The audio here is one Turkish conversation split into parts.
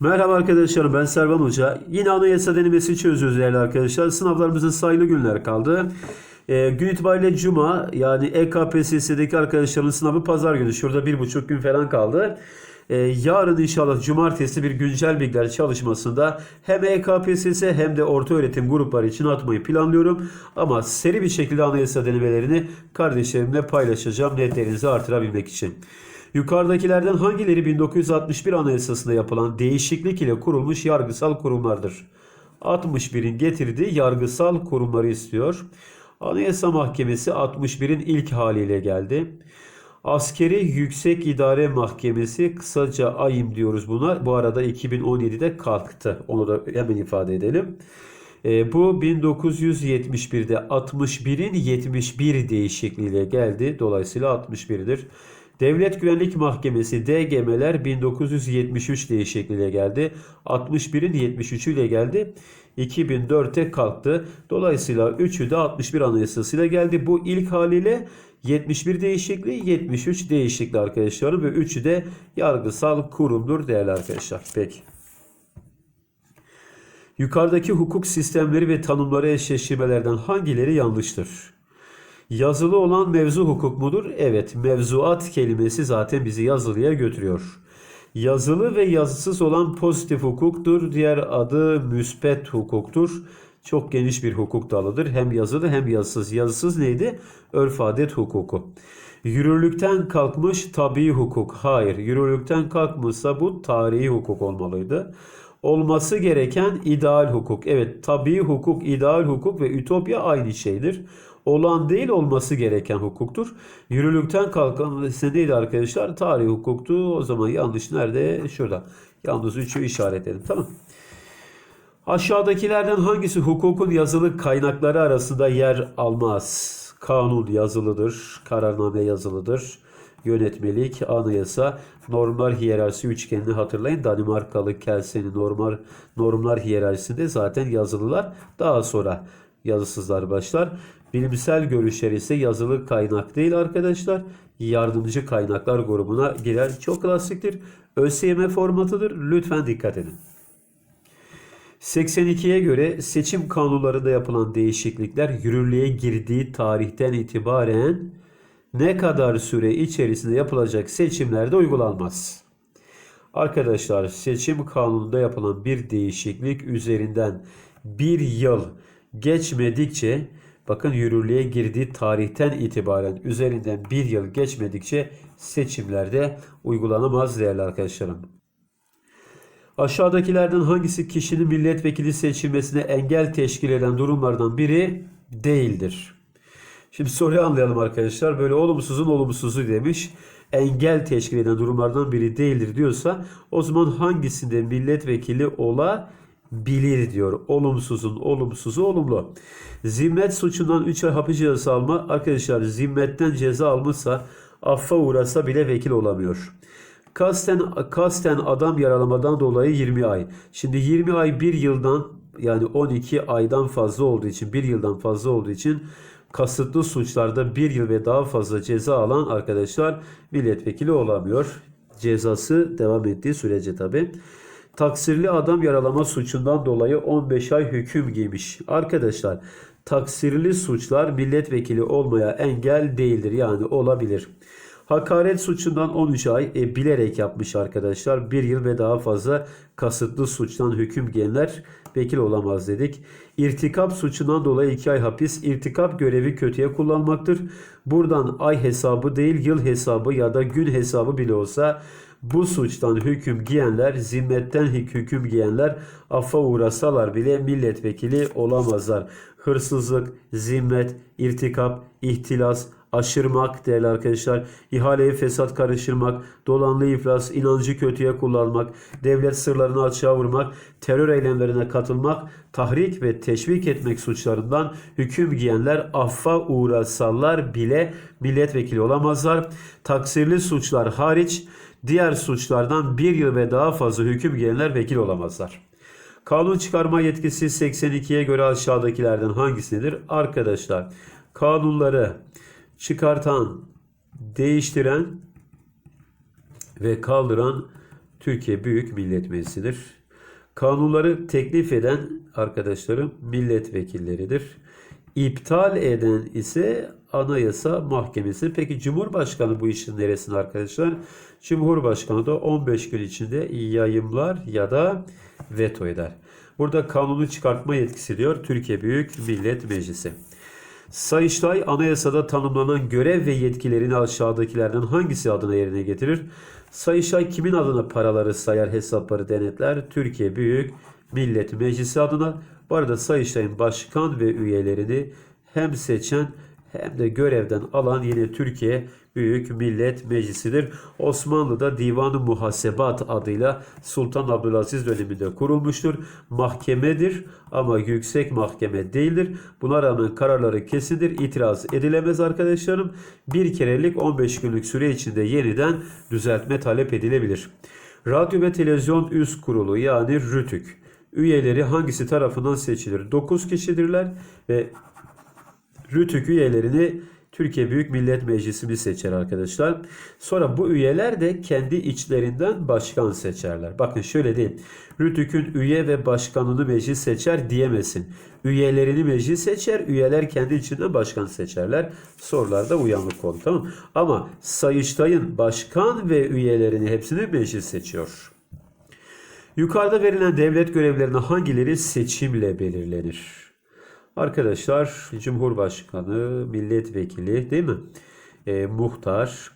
Merhaba arkadaşlar ben Servan Hoca. Yine anayasa denemesi çözüyoruz değerli arkadaşlar. Sınavlarımızın sayılı günler kaldı. Ee, gün itibariyle Cuma yani E EKPSS'deki arkadaşların sınavı pazar günü. Şurada bir buçuk gün falan kaldı. Ee, yarın inşallah cumartesi bir güncel bilgiler çalışmasında hem E EKPSS hem de orta öğretim grupları için atmayı planlıyorum. Ama seri bir şekilde anayasa denemelerini kardeşlerimle paylaşacağım netlerinizi artırabilmek için. Yukarıdakilerden hangileri 1961 Anayasası'nda yapılan değişiklik ile kurulmuş yargısal kurumlardır? 61'in getirdiği yargısal kurumları istiyor. Anayasa Mahkemesi 61'in ilk haliyle geldi. Askeri Yüksek İdare Mahkemesi kısaca AYİM diyoruz buna. Bu arada 2017'de kalktı. Onu da hemen ifade edelim. E, bu 1971'de 61'in 71 değişikliğiyle geldi. Dolayısıyla 61'dir. Devlet Güvenlik Mahkemesi DGM'ler 1973 değişikliğiyle geldi. 61'in 73'ü ile geldi. 2004'te kalktı. Dolayısıyla 3'ü de 61 Anayasası'yla geldi. Bu ilk haliyle 71 değişikliği, 73 değişikliği arkadaşlarım ve 3'ü de yargısal kurumdur değerli arkadaşlar. Peki. Yukarıdaki hukuk sistemleri ve tanımları eşleştirmelerden hangileri yanlıştır? Yazılı olan mevzu hukuk mudur? Evet, mevzuat kelimesi zaten bizi yazılıya götürüyor. Yazılı ve yazısız olan pozitif hukuktur. Diğer adı müspet hukuktur. Çok geniş bir hukuk dalıdır. Hem yazılı hem yazısız. Yazısız neydi? Örf adet hukuku. Yürürlükten kalkmış tabii hukuk. Hayır, yürürlükten kalkmışsa bu tarihi hukuk olmalıydı. Olması gereken ideal hukuk. Evet, tabii hukuk, ideal hukuk ve ütopya aynı şeydir olan değil olması gereken hukuktur. Yürürlükten kalkan ise neydi arkadaşlar? Tarih hukuktu. O zaman yanlış nerede? Şurada. Yalnız 3'ü işaretledim. Tamam. Aşağıdakilerden hangisi hukukun yazılı kaynakları arasında yer almaz? Kanun yazılıdır, kararname yazılıdır, yönetmelik, anayasa, normlar hiyerarşisi üçgenini hatırlayın. Danimarkalı Kelsen'in normal normlar hiyerarşisinde zaten yazılılar daha sonra yazısızlar başlar. Bilimsel görüşler ise yazılı kaynak değil arkadaşlar. Yardımcı kaynaklar grubuna girer. Çok klasiktir. ÖSYM formatıdır. Lütfen dikkat edin. 82'ye göre seçim kanunlarında yapılan değişiklikler yürürlüğe girdiği tarihten itibaren ne kadar süre içerisinde yapılacak seçimlerde uygulanmaz. Arkadaşlar seçim kanununda yapılan bir değişiklik üzerinden bir yıl geçmedikçe bakın yürürlüğe girdiği tarihten itibaren üzerinden bir yıl geçmedikçe seçimlerde uygulanamaz değerli arkadaşlarım. Aşağıdakilerden hangisi kişinin milletvekili seçilmesine engel teşkil eden durumlardan biri değildir? Şimdi soruyu anlayalım arkadaşlar. Böyle olumsuzun olumsuzu demiş. Engel teşkil eden durumlardan biri değildir diyorsa o zaman hangisinde milletvekili olabilir diyor. Olumsuzun olumsuzu olumlu. Zimmet suçundan 3 ay hapis cezası alma. Arkadaşlar zimmetten ceza almışsa affa uğrasa bile vekil olamıyor. Kasten, kasten adam yaralamadan dolayı 20 ay. Şimdi 20 ay bir yıldan yani 12 aydan fazla olduğu için bir yıldan fazla olduğu için kasıtlı suçlarda bir yıl ve daha fazla ceza alan arkadaşlar milletvekili olamıyor. Cezası devam ettiği sürece tabi. Taksirli adam yaralama suçundan dolayı 15 ay hüküm giymiş. Arkadaşlar taksirli suçlar milletvekili olmaya engel değildir. Yani olabilir. Hakaret suçundan 13 ay e, bilerek yapmış arkadaşlar. Bir yıl ve daha fazla kasıtlı suçtan hüküm giyenler vekil olamaz dedik. İrtikap suçundan dolayı 2 ay hapis. İrtikap görevi kötüye kullanmaktır. Buradan ay hesabı değil yıl hesabı ya da gün hesabı bile olsa bu suçtan hüküm giyenler, zimmetten hüküm giyenler affa uğrasalar bile milletvekili olamazlar. Hırsızlık, zimmet, irtikap, ihtilas, aşırmak değerli arkadaşlar, ihaleye fesat karıştırmak, dolanlı iflas, inancı kötüye kullanmak, devlet sırlarını açığa vurmak, terör eylemlerine katılmak, tahrik ve teşvik etmek suçlarından hüküm giyenler affa uğrasalar bile milletvekili olamazlar. Taksirli suçlar hariç diğer suçlardan bir yıl ve daha fazla hüküm giyenler vekil olamazlar. Kanun çıkarma yetkisi 82'ye göre aşağıdakilerden hangisidir? Arkadaşlar kanunları çıkartan, değiştiren ve kaldıran Türkiye Büyük Millet Meclisi'dir. Kanunları teklif eden arkadaşlarım milletvekilleridir. İptal eden ise Anayasa Mahkemesi. Peki Cumhurbaşkanı bu işin neresinde arkadaşlar? Cumhurbaşkanı da 15 gün içinde yayımlar ya da veto eder. Burada kanunu çıkartma yetkisi diyor Türkiye Büyük Millet Meclisi. Sayıştay anayasada tanımlanan görev ve yetkilerini aşağıdakilerden hangisi adına yerine getirir? Sayıştay kimin adına paraları sayar, hesapları denetler? Türkiye Büyük Millet Meclisi adına. Bu arada Sayıştay'ın başkan ve üyelerini hem seçen hem de görevden alan yine Türkiye Büyük Millet Meclisi'dir. Osmanlı'da Divan-ı Muhasebat adıyla Sultan Abdülaziz döneminde kurulmuştur. Mahkemedir ama yüksek mahkeme değildir. Buna rağmen kararları kesindir. İtiraz edilemez arkadaşlarım. Bir kerelik 15 günlük süre içinde yeniden düzeltme talep edilebilir. Radyo ve Televizyon Üst Kurulu yani RÜTÜK üyeleri hangisi tarafından seçilir? 9 kişidirler ve RÜTÜK üyelerini Türkiye Büyük Millet Meclisi seçer arkadaşlar. Sonra bu üyeler de kendi içlerinden başkan seçerler. Bakın şöyle diyeyim. RÜTÜK'ün üye ve başkanını meclis seçer diyemesin. Üyelerini meclis seçer, üyeler kendi içinden başkan seçerler. Sorularda uyanık konu tamam? Ama Sayıştay'ın başkan ve üyelerini hepsini meclis seçiyor. Yukarıda verilen devlet görevlerinin hangileri seçimle belirlenir? Arkadaşlar Cumhurbaşkanı, milletvekili değil mi? E, muhtar,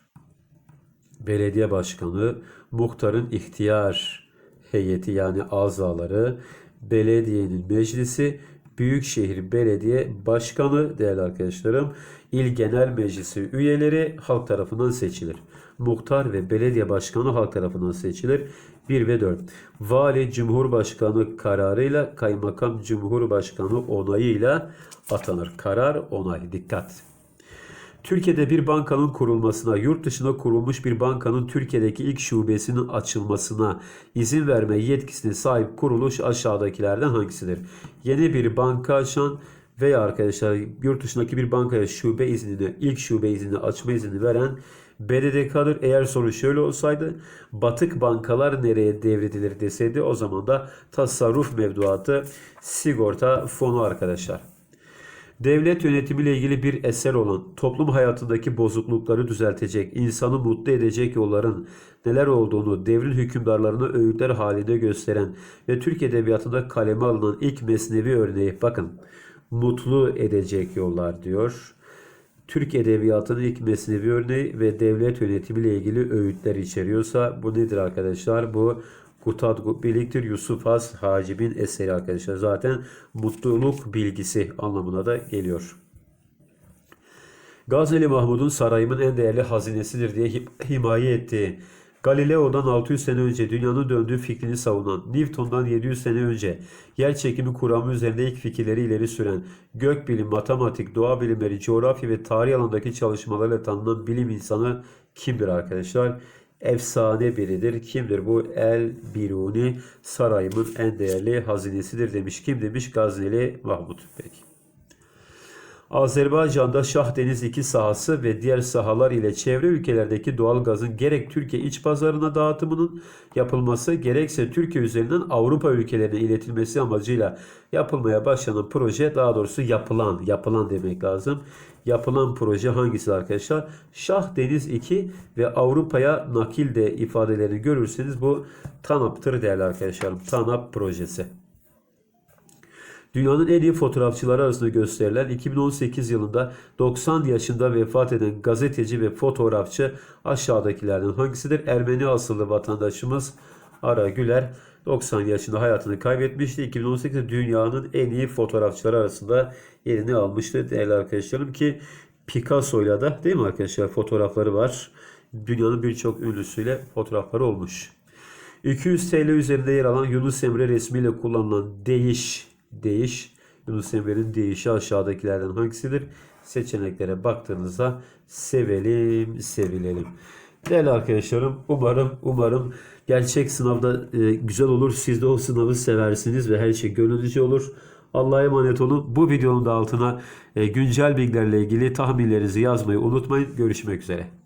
belediye başkanı, muhtarın ihtiyar heyeti yani azaları, belediyenin meclisi, Büyükşehir Belediye Başkanı değerli arkadaşlarım, İl Genel Meclisi üyeleri halk tarafından seçilir. Muhtar ve belediye başkanı halk tarafından seçilir. 1 ve 4. Vali Cumhurbaşkanı kararıyla kaymakam Cumhurbaşkanı onayıyla atanır. Karar onay. Dikkat. Türkiye'de bir bankanın kurulmasına, yurt dışında kurulmuş bir bankanın Türkiye'deki ilk şubesinin açılmasına izin verme yetkisine sahip kuruluş aşağıdakilerden hangisidir? Yeni bir banka açan veya arkadaşlar yurt dışındaki bir bankaya şube iznini, ilk şube iznini açma izni veren BDDK'dır. Eğer soru şöyle olsaydı batık bankalar nereye devredilir deseydi o zaman da tasarruf mevduatı sigorta fonu arkadaşlar. Devlet yönetimiyle ilgili bir eser olan, toplum hayatındaki bozuklukları düzeltecek, insanı mutlu edecek yolların neler olduğunu devrin hükümdarlarına öğütler halinde gösteren ve Türk Edebiyatı'nda kaleme alınan ilk mesnevi örneği bakın mutlu edecek yollar diyor. Türk Edebiyatı'nın ilk mesnevi örneği ve devlet yönetimiyle ilgili öğütler içeriyorsa bu nedir arkadaşlar? Bu Kutat Birliktir Yusuf Has Hacib'in eseri arkadaşlar. Zaten mutluluk bilgisi anlamına da geliyor. Gazeli Mahmud'un sarayımın en değerli hazinesidir diye himaye ettiği, Galileo'dan 600 sene önce dünyanın döndüğü fikrini savunan, Newton'dan 700 sene önce yer çekimi kuramı üzerinde ilk fikirleri ileri süren, gökbilim, matematik, doğa bilimleri, coğrafya ve tarih alanındaki çalışmalarıyla tanınan bilim insanı kimdir arkadaşlar? Efsane biridir. Kimdir bu? El Biruni sarayımın en değerli hazinesidir demiş. Kim demiş? Gazneli Mahmut. Peki. Azerbaycan'da Şah Deniz 2 sahası ve diğer sahalar ile çevre ülkelerdeki doğal gazın gerek Türkiye iç pazarına dağıtımının yapılması gerekse Türkiye üzerinden Avrupa ülkelerine iletilmesi amacıyla yapılmaya başlanan proje daha doğrusu yapılan yapılan demek lazım. Yapılan proje hangisi arkadaşlar? Şah Deniz 2 ve Avrupa'ya nakil de ifadelerini görürseniz bu TANAP'tır değerli arkadaşlarım. TANAP projesi. Dünyanın en iyi fotoğrafçıları arasında gösterilen 2018 yılında 90 yaşında vefat eden gazeteci ve fotoğrafçı aşağıdakilerden hangisidir? Ermeni asıllı vatandaşımız Ara Güler 90 yaşında hayatını kaybetmişti. 2018'de dünyanın en iyi fotoğrafçıları arasında yerini almıştı değerli arkadaşlarım ki Picasso'yla da değil mi arkadaşlar fotoğrafları var. Dünyanın birçok ünlüsüyle fotoğrafları olmuş. 200 TL üzerinde yer alan Yunus Emre resmiyle kullanılan değiş değiş Yunus Emre'nin değişi aşağıdakilerden hangisidir? Seçeneklere baktığınızda sevelim, sevilelim. Değerli arkadaşlarım umarım umarım gerçek sınavda e, güzel olur. Siz de o sınavı seversiniz ve her şey gönlünüzce olur. Allah'a emanet olun. Bu videonun da altına e, güncel bilgilerle ilgili tahminlerinizi yazmayı unutmayın. Görüşmek üzere.